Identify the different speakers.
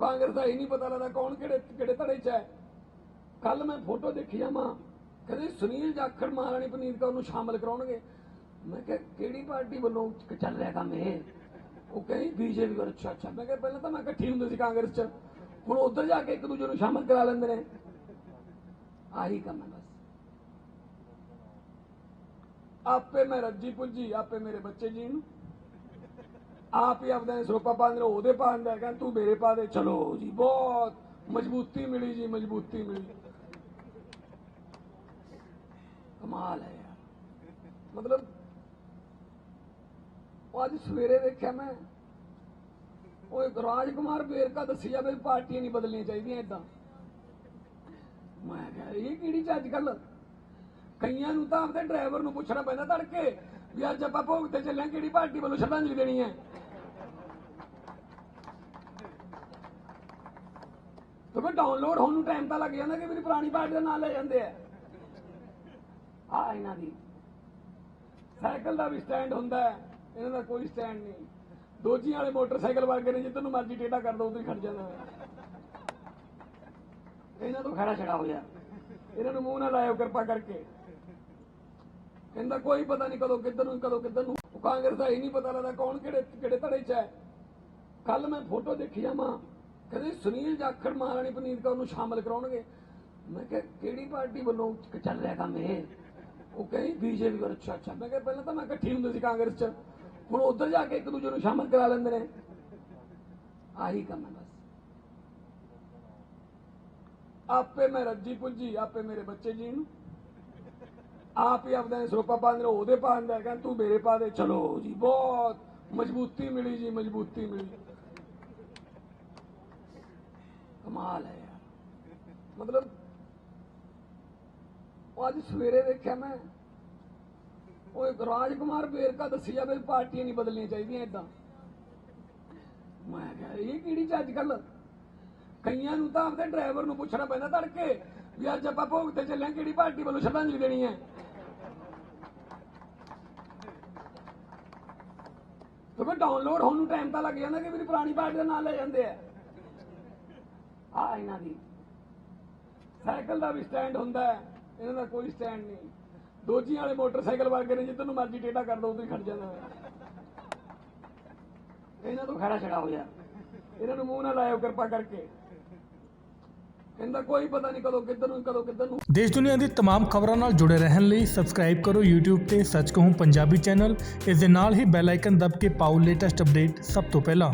Speaker 1: ਕਾਂਗਰਸ ਦਾ ਇਹ ਨਹੀਂ ਪਤਾ ਲੱਗਦਾ ਕੌਣ ਕਿਹੜੇ ਕਿਹੜੇ ਧੜੇ 'ਚ ਹੈ। ਕੱਲ ਮੈਂ ਫੋਟੋ ਦੇਖੀ ਜਾਵਾਂ ਕਹਿੰਦੇ ਸੁਨੀਲ ਜਾਖੜ, ਮਹਾਰਾਣੀ ਪਨੀਤ ਕੌਰ ਨੂੰ ਸ਼ਾਮਲ ਕਰਾਉਣਗੇ। ਮੈਂ ਕਿਹਾ, ਕਿਹੜੀ ਪਾਰਟੀ ਵੱਲੋਂ ਚੱਲ ਰਿਹਾ ਕੰਮ ਇਹ? ਉਹ ਕਹਿੰਦੀ ਬੀਜੇਪੀ ਵੱਲ। ਅੱਛਾ ਅੱਛਾ। ਮੈਂ ਕਿਹਾ, ਪਹਿਲਾਂ ਤਾਂ ਮੈਂ ਇਕੱਠੀ ਹੁੰਦੀ ਸੀ ਕਾਂਗਰਸ 'ਚ। ਹੁਣ ਉਧਰ ਜਾ ਕੇ ਇੱਕ ਦੂਜੇ ਨੂੰ ਸ਼ਾਮਲ ਕਰਾ ਲੈਂਦੇ ਨੇ। ਆਹੀ ਕੰਮ ਹੈ ਬਸ। ਆਪੇ ਮੈਂ ਰੱਜੀ ਪੁੱਜੀ, ਆਪੇ ਮੇਰੇ ਬੱਚੇ ਜੀ ਨੂੰ। ਆਪ ਹੀ ਆਪਦਾ ਸਰੋਪਾ ਪਾਉਂਦੇ ਨੇ, ਉਹਦੇ ਪਾਉਂਦਾ ਕਹਿੰਦਾ, ਤੂੰ ਮੇਰੇ ਪਾ ਦੇ। ਚਲੋ ਜੀ, ਬਹੁਤ ਮਜ਼ਬੂਤੀ ਮਿਲੀ ਜੀ, ਮਜ਼ਬੂਤੀ ਮਿਲੀ। ਕਮਾਲ ਹੈ ਯਾਰ। ਮਤਲਬ ਅੱਜ ਸਵੇਰੇ ਦੇਖਿਆ ਮੈਂ, ਉਹ ਰਾਜ ਕੁਮਾਰ ਵੇਰਕਾ ਦੱਸੀ ਜਾਵੇ ਪਾਰਟੀਆਂ ਨਹੀਂ ਬਦਲਣੀਆਂ ਚਾਹੀਦੀਆਂ ਇਦਾਂ ਮੈਂ ਕਿਹਾ, ਇਹ ਕਿਹੜੀ ਚ ਅੱਜ ਕੱਲ ਕਈਆਂ ਨੂੰ ਤਾਂ ਆਪਦੇ ਡਰਾਈਵਰ ਨੂੰ ਪੁੱਛਣਾ ਪੈਂਦਾ ਤੜਕੇ, ਵੀ ਅੱਜ ਆਪਾਂ ਭੋਗ ਤੇ ਚੱਲਿਆ, ਕਿਹੜੀ ਪਾਰਟੀ ਵੱਲੋਂ ਸ਼ਰਧਾਂਜਲੀ ਦੇਣੀ ਹੈ? ਤੇ ਫਿਰ ਡਾਊਨਲੋਡ ਹੋਣ ਨੂੰ ਟਾਈਮ ਤਾਂ ਲੱਗ ਜਾਂਦਾ ਕਿ ਮੇਰੀ ਪੁਰਾਣੀ ਪਾਰਟੀ ਦਾ ਨਾਮ ਲੈ ਜਾਂਦੇ ਆ। ਆ ਇਹਨਾਂ ਦੀ। ਸਾਈਕਲ ਦਾ ਵੀ ਸਟੈਂਡ ਹੁੰਦਾ ਹੈ। ਇਹਨਾਂ ਦਾ ਕੋਈ ਸਟੈਂਡ ਨਹੀਂ। ਦੋਜੀਆਂ ਵਾਲੇ ਮੋਟਰਸਾਈਕਲ ਵਰਗੇ ਨੇ ਜਿੱਧਰ ਨੂੰ ਮਰਜ਼ੀ ਟੇਢਾ ਕਰ ਦੋ ਉਧਰ ਹੀ ਖੜ ਜਾਂਦਾ ਇਹਨਾਂ ਤੋਂ ਖੜਾ ਛੜਾ ਹੋ ਜਾ। ਇਹਨਾਂ ਨੂੰ ਮੂੰਹ ਨਾ ਲਾਇਓ ਕਿਰਪਾ ਕਰਕੇ। ਕਹਿੰਦਾ ਕੋਈ ਪਤਾ ਨਹੀਂ ਕਦੋਂ ਕਿੱਧਰ ਨੂੰ, ਕਦੋਂ ਕਿੱਧਰ ਨੂੰ। ਕਾਂਗਰਸ ਦਾ ਇਹ ਨਹੀਂ ਪਤਾ ਲੱਗਦਾ ਕੌਣ ਕਿਹੜੇ ਕਿਹੜੇ ਧੜੇ 'ਚ ਹੈ। ਕੱਲ ਮੈਂ ਫੋਟੋ ਦੇਖੀ ਜਾਵਾਂ ਕਹਿੰਦੇ ਸੁਨੀਲ ਜਾਖੜ ਮਹਾਰਾਣੀ ਪਨੀਤ ਕੌਰ ਨੂੰ ਸ਼ਾਮਲ ਕਰਾਉਣਗੇ। ਮੈਂ ਕਿਹਾ, ਕਿਹੜੀ ਪਾਰਟੀ ਵੱਲੋਂ ਚੱਲ ਰਿਹਾ ਕੰਮ ਇਹ? ਉਹ ਕਹਿੰਦੀ, ਬੀਜੇਪੀ ਵੱਲ। ਅੱਛਾ ਅੱਛਾ। ਮੈਂ ਕਿਹਾ, ਪਹਿਲਾਂ ਤਾਂ ਮੈਂ ਇਕੱਠੀ ਹੁੰਦੀ ਸੀ ਕਾਂਗਰਸ 'ਚ। ਹੁਣ ਉਧਰ ਜਾ ਕੇ ਇੱਕ ਦੂਜੇ ਨੂੰ ਸ਼ਾਮਲ ਕਰਾ ਲੈਂਦੇ ਨੇ। ਆਹੀ ਕੰਮ ਹੈ ਬਸ। ਆਪੇ ਮੈਂ ਰੱਜੀ ਪੁੱਜੀ, ਆਪੇ ਮੇਰੇ ਬੱਚੇ ਜੀ ਨੂੰ। ਆਪ ਹੀ ਆਪਦਾ ਸਰੋਪਾ ਪਾਉਂਦੇ ਨੇ, ਉਹਦੇ ਪਾਉਂਦਾ ਕਹਿੰਦਾ, ਤੂੰ ਮੇਰੇ ਪਾ ਦੇ। ਚਲੋ ਜੀ, ਬਹੁਤ ਮਜ਼ਬੂਤੀ ਮਿਲੀ ਜੀ, ਮਜ਼ਬੂਤੀ ਮਿਲੀ। ਕਮਾਲ ਹੈ ਯਾਰ। ਮਤਲਬ ਉਹ ਅੱਜ ਸਵੇਰੇ ਦੇਖਿਆ ਮੈਂ, ਉਹ ਇੱਕ ਰਾਜਕੁਮਾਰ ਵੇਰਕਾ ਦੱਸੀ ਜਾਵੇ ਪਾਰਟੀਆਂ ਨਹੀਂ ਬਦਲਣੀਆਂ ਚਾਹੀਦੀਆਂ ਇਦਾਂ ਮੈਂ ਕਿਹਾ, ਇਹ ਕਿਹੜੀ ਚ ਅੱਜ ਕੱਲ ਕਈਆਂ ਨੂੰ ਤਾਂ ਆਪਦੇ ਡਰਾਈਵਰ ਨੂੰ ਪੁੱਛਣਾ ਪੈਂਦਾ ਤੜਕੇ ਵੀ ਅੱਜ ਆਪਾਂ ਭੋਗ ਤੇ ਚੱਲਿਆ, ਕਿਹੜੀ ਪਾਰਟੀ ਵੱਲੋਂ ਸ਼ਰਧਾਂਜਲੀ ਦੇਣੀ ਹੈ? ਤੇ ਫਿਰ ਡਾਊਨਲੋਡ ਹੋਣ ਨੂੰ ਟਾਈਮ ਤਾਂ ਲੱਗ ਜਾਂਦਾ ਕਿ ਮੇਰੀ ਪੁਰਾਣੀ ਪਾਰਟੀ ਦਾ ਨਾਮ ਲੈ ਜਾਂਦੇ ਆ। ਆ ਇਹਨਾਂ ਦੀ ਸਾਈਕਲ ਦਾ ਵੀ ਸਟੈਂਡ ਹੁੰਦਾ ਹੈ ਇਹਨਾਂ ਦਾ ਕੋਈ ਸਟੈਂਡ ਨਹੀਂ ਦੋਜੀਆਂ ਵਾਲੇ ਮੋਟਰਸਾਈਕਲ ਵਰਗੇ ਨੇ ਜਿੱਧਰ ਨੂੰ ਮਰਜ਼ੀ ਟੇਢਾ ਕਰ ਦੋ ਉਧਰ ਹੀ ਖੜ ਜਾਂਦਾ ਇਹਨਾਂ ਤੋਂ ਖੜਾ ਛੜਾ ਹੋ ਜਾ ਇਹਨਾਂ ਨੂੰ ਮੂੰਹ ਨਾ ਲਾਇਓ ਕਿਰਪਾ ਕਰਕੇ ਕਹਿੰਦਾ ਕੋਈ ਪਤਾ ਨਹੀਂ ਕਦੋਂ ਕਿੱਧਰ ਨੂੰ ਕਦੋਂ ਕਿੱਧਰ ਨੂੰ
Speaker 2: ਦੇਸ਼ ਦੁਨੀਆ ਦੀ तमाम ਖਬਰਾਂ ਨਾਲ ਜੁੜੇ ਰਹਿਣ ਲਈ ਸਬਸਕ੍ਰਾਈਬ ਕਰੋ YouTube ਤੇ ਸੱਚ ਕਹੂੰ ਪੰਜਾਬੀ ਚੈਨਲ ਇਸ ਦੇ ਨਾਲ ਹੀ ਬੈਲ ਆਈਕਨ ਦਬ ਕੇ ਪਾਓ ਲੇਟੈਸਟ ਅਪਡੇਟ ਸਭ ਤੋਂ ਪਹਿਲਾਂ